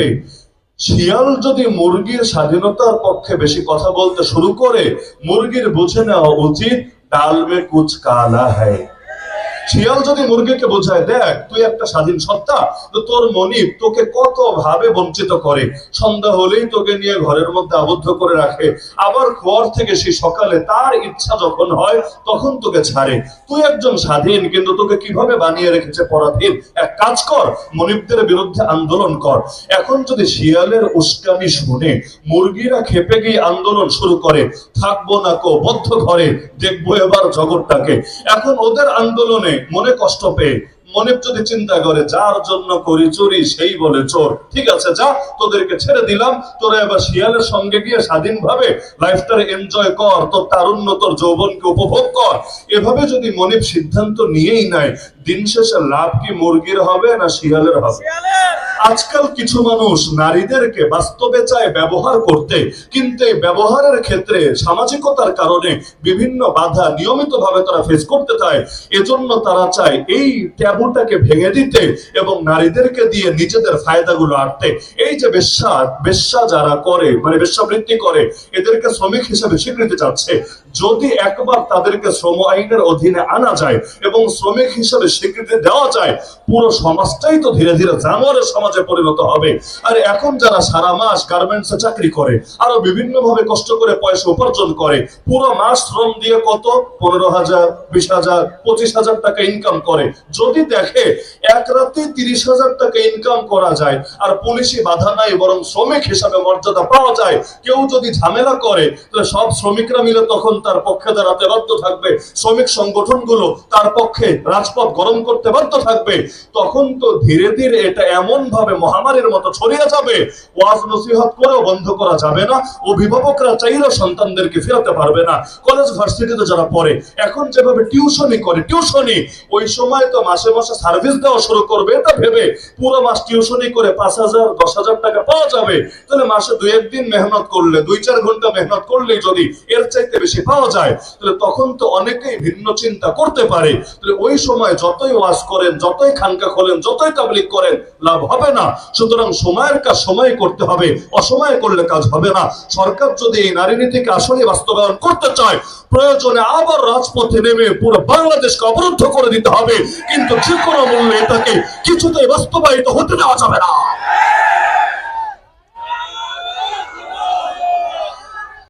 খেপে শিয়াল যদি মুরগির স্বাধীনতার পক্ষে বেশি কথা বলতে শুরু করে, মুরগির বুঝে নেওয়া উচিত ডাল মে কুচ কালা হ্যায়। শিয়াল যদি মুরগিকে বোঝায়, দেখ, তুই একটা স্বাধীন সত্তা তোর মনিব তোকে কত ভাবে বঞ্চিত করে? সন্ধ্যা হলেই তোকে নিয়ে ঘরের মধ্যে আবদ্ধ করে রাখে। আবার ঘর থেকে সে সকালে তার ইচ্ছা যখন হয়, তখন তোকে ছাড়ে। তুই একজন স্বাধীন, কিন্তু তোকে কীভাবে বানিয়ে রেখেছে পরাধীন? এক কাজ কর, মনিবদের বিরুদ্ধে আন্দোলন কর। এখন যদি শিয়ালের উস্কানি শুনে মুরগিরা খেপে গিয়ে আন্দোলন শুরু করে, থাকব না কো বদ্ধ ঘরে, দেখব এবার জগৎটাকে। এখন ওদের আন্দোলনে মনে কষ্ট পেয়ে, মনে যদি চিন্তা করে, যার জন্য করি চুরি, সেই বলে চোর। ঠিক আছে, যা, তোদেরকে ছেড়ে দিলাম। তোরা এবার শিয়ালের সঙ্গে গিয়ে স্বাধীনভাবে লাইফটারে এনজয় কর, তোর তারুণ্য, তোর যৌবনকে উপভোগ কর। এভাবে যদি মনিব সিদ্ধান্ত নিয়েই নেয়, দিন শেষে লাভ কি মুরগির হবে না শিয়ালের হবে? আজকাল কিছু মানুষ নারীদেরকে বাস্তবে চায় ব্যবহার করতে, কিন্তু এই ব্যবহারের ক্ষেত্রে সামাজিকতার কারণে বিভিন্ন বাধা নিয়মিত ভাবে তারা ফেস করতে চায়। এজন্য তারা চায় এই ট্যাবুটাকে ভেঙে দিতে এবং নারীদেরকে দিয়ে নিজেদের ফায়দাগুলো আনতে এই যে বেশ্যা বেশ্যা যারা করে মানে বেশ্যাবৃত্তি করে, এদেরকে শ্রমিক হিসেবে স্বীকৃতি চাচ্ছে। যদি একবার তাদেরকে শ্রম আইনের অধীনে আনা যায় এবং শ্রমিক হিসেবে স্বীকৃতি দেওয়া যায়, পুরো সমাজটাই তো ধীরে ধীরে জানোয়ারের সমাজে পরিণত হবে। আর এখন যারা সারা মাস গার্মেন্টসে চাকরি করে, আরও বিভিন্ন ভাবে কষ্ট করে পয়সা উপার্জন করে, পুরো মাস শ্রম দিয়ে কত? পনেরো হাজার, বিশ হাজার, পঁচিশ হাজার টাকা ইনকাম করে। যদি দেখে এক রাতে তিরিশ হাজার টাকা ইনকাম করা যায়, আর পুলিশি বাধা নাই, বরং শ্রমিক হিসাবে মর্যাদা পাওয়া যায়, কেউ যদি ঝামেলা করে, তাহলে সব শ্রমিকরা মিলে তখন তার পক্ষে দাঁড়াতে বাধ্য থাকবে, শ্রমিক সংগঠনগুলো তার পক্ষে রাজপথ গরম করতে বাধ্য থাকবে, তখন তো ধীরে ধীরে এটা এমন ভাবে মহামারীর মতো ছড়িয়ে যাবে, ওয়াজ নসিহত করেও বন্ধ করা যাবে না, অভিভাবকরা চাইলেও সন্তানদেরকে ফেরাতে পারবে না। কলেজ ভার্সিটিতে যারা পড়ে, এখন যেভাবে টিউশনি করে টিউশনি ওই সময় তো মাসে মাসে সার্ভিস দেওয়া শুরু করবে, এটা ভেবে পুরো মাস টিউশনি করে পাঁচ হাজার, দশ হাজার টাকা পাওয়া যাবে। তাহলে মাসে দুই একদিন মেহনত করলে দুই চার ঘণ্টা মেহনত করলে যদি এর চাইতে বেশি পাওয়া যায়, তাহলে তখন তো অনেকেই ভিন্ন চিন্তা করতে পারে। তাহলে ওই সময় যতই ওয়াজ করেন, যতই খানকা খোলেন, যতই তাবলিক করেন, লাভ হবে না। সুতরাং সময়ের কাজ সময় করতে হবে, অসময়ে করলে কাজ হবে না। সরকার যদি এই নারী নীতিকে আসলে বাস্তবায়ন করতে চায়, প্রয়োজনে আবার রাজপথে নেমে পুরো বাংলাদেশকে অবরুদ্ধ করে দিতে হবে। কিন্তু যে কোনো মূল্যে এটাকে কিছুতেই বাস্তবায়িত হতে দেওয়া যাবে না।